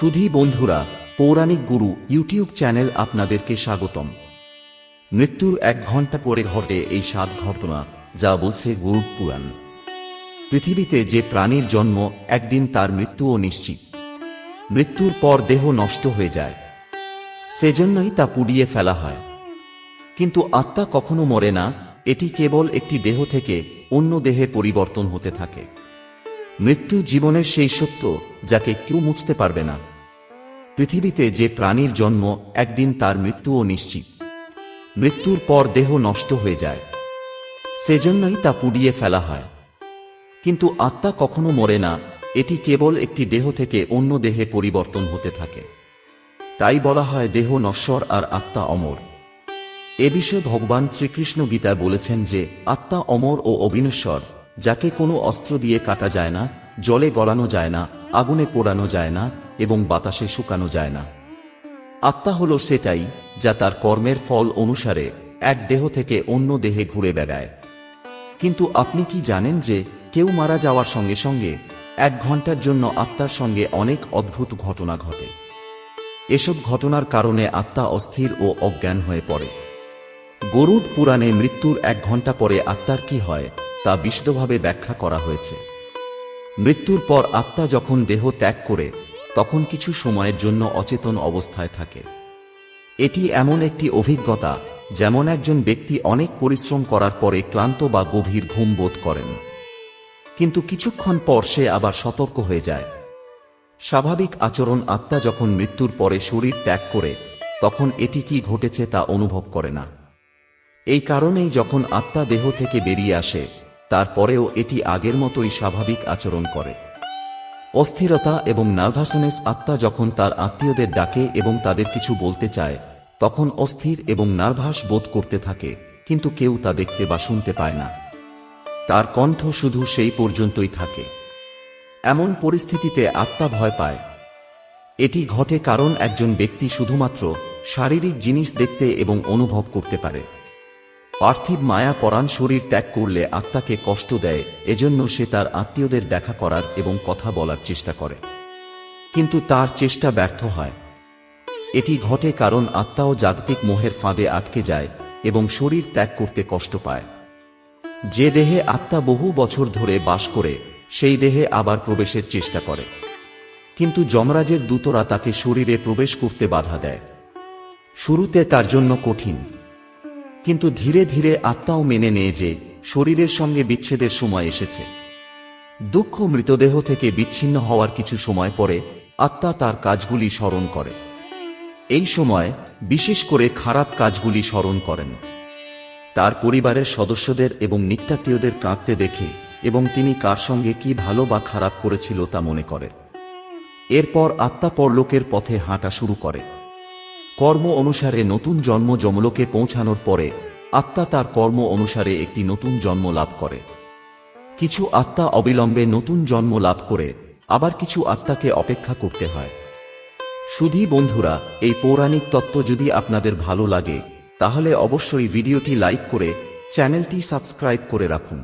সুধী বন্ধুরা, পৌরাণিক গুরু YouTube channel আপনাদেরকে স্বাগতম। মৃত্যুর এক ঘণ্টা পরে ঘটে এই সাত ঘটনা, যা বলছে গরুড পুরাণ। পৃথিবীতে যে প্রাণীর জন্ম, একদিন তার মৃত্যুও নিশ্চিত। মৃত্যুর পর দেহ নষ্ট হয়ে যায়। সেজন্যই তা পুড়িয়ে ফেলা হয়। কিন্তু আত্মা কখনো মরে না, এটি কেবল একটি দেহ থেকে অন্য দেহে পরিবর্তন হতে থাকে। মৃত্যু জীবনের সেই সত্য যাকে কেউ মুছতে পারবে না। পৃথিবীতে যে প্রাণীর জন্ম, একদিন তার মৃত্যুও নিশ্চিত। মৃত্যুর পর দেহ নষ্ট হয়ে যায়। সেজন্যই তা পুড়িয়ে ফেলা হয়। কিন্তু আত্মা কখনো মরে না, এটি কেবল একটি দেহ থেকে অন্য দেহে পরিবর্তন হতে থাকে। তাই বলা হয় দেহ নশ্বর আর আত্মা অমর। এ বিষয়ে ভগবান শ্রীকৃষ্ণ গীতায় বলেছেন যে, আত্মা অমর ও অবিনশ্বর যাকে কোনো অস্ত্র দিয়ে কাটা যায় না, জলে গড়ানো যায় না, আগুনে পোড়ানো যায় না এবং বাতাসে শুকানো যায় না। আত্মা হল সেটাই যা তার কর্মের ফল অনুসারে এক দেহ থেকে অন্য দেহে ঘুরে বেড়ায়। কিন্তু আপনি কি জানেন যে কেউ মারা যাওয়ার সঙ্গে সঙ্গে এক ঘণ্টার জন্য আত্মার সঙ্গে অনেক অদ্ভুত ঘটনা ঘটে। এসব ঘটনার কারণে আত্মা অস্থির ও অজ্ঞান হয়ে পড়ে। গরুড পুরাণে মৃত্যুর এক ঘণ্টা পরে আত্মার কি হয় তা বিশদভাবে ব্যাখ্যা করা হয়েছে। মৃত্যুর পর আত্মা যখন দেহ ত্যাগ করে, তখন কিছু সময়ের জন্য অচেতন অবস্থায় থাকে। এটি এমন একটি অভিজ্ঞতা, যেমন একজন ব্যক্তি অনেক পরিশ্রম করার পরে ক্লান্ত বা গভীর ঘুম বোধ করেন। কিন্তু কিছুক্ষণ পর সে আবার সতর্ক হয়ে যায়। স্বাভাবিক আচরণ আত্মা যখন মৃত্যুর পরে শরীর ত্যাগ করে, তখন এটি কি ঘটেছে তা অনুভব করে না। এই কারণেই যখন আত্মা দেহ থেকে বেরিয়ে আসে তারপরেও এটি আগের মতোই স্বাভাবিক আচরণ করে। অস্থিরতা এবং নার্ভাসনেস আত্মা যখন তার আত্মীয়দের ডাকে এবং তাদের কিছু বলতে চায়, তখন অস্থির এবং নার্ভাস বোধ করতে থাকে, কিন্তু কেউ তা দেখতে বা শুনতে পায় না। তার কণ্ঠ শুধু সেই পর্যন্তই থাকে। এমন পরিস্থিতিতে আত্মা ভয় পায়। এটি ঘটে কারণ একজন ব্যক্তি শুধুমাত্র শারীরিক জিনিস দেখতে এবং অনুভব করতে পারে। পার্থিব মায়া পরাণ শরীর ত্যাগ করলে আত্মাকে কষ্ট দেয়, এজন্য সে তার আত্মীয়দের দেখা করার এবং কথা বলার চেষ্টা করে। কিন্তু তার চেষ্টা ব্যর্থ হয়। এটি ঘটে কারণ আত্মাও জাগতিক মোহের ফাঁদে আটকে যায় এবং শরীর ত্যাগ করতে কষ্ট পায়। যে দেহে আত্মা বহু বছর ধরে বাস করে, সেই দেহে আবার প্রবেশের চেষ্টা করে। কিন্তু যমরাজের দূতরা তাকে শরীরে প্রবেশ করতে বাধা দেয়। শুরুতে তার জন্য কঠিন কিন্তু ধীরে ধীরে আত্মাও মেনে নেয় যে শরীরের সঙ্গে বিচ্ছেদের সময় এসেছে। দুঃখ মৃতদেহ থেকে বিচ্ছিন্ন হওয়ার কিছু সময় পরে আত্মা তার কাজগুলি স্মরণ করে। এই সময় বিশেষ করে খারাপ কাজগুলি স্মরণ করেন। তার পরিবারের সদস্যদের এবং নিত্যাত্মীয়দের কাঁদতে দেখে এবং তিনি কার সঙ্গে কি ভালো বা খারাপ করেছিল তা মনে করে। এরপর আত্মা পরলোকের পথে হাঁটা শুরু করে। কর্ম অনুসারে নতুন জন্ম যমলোকে পৌঁছানোর পরে আত্মা তার কর্ম অনুসারে একটি নতুন জন্ম লাভ করে। কিছু আত্মা অবিলম্বে নতুন জন্ম লাভ করে, আবার কিছু আত্মাকে অপেক্ষা করতে হয়। শুধু বন্ধুরা, এই পৌরাণিক তত্ত্ব যদি আপনাদের ভালো লাগে, তাহলে অবশ্যই ভিডিওটি লাইক করে চ্যানেলটি সাবস্ক্রাইব করে রাখুন।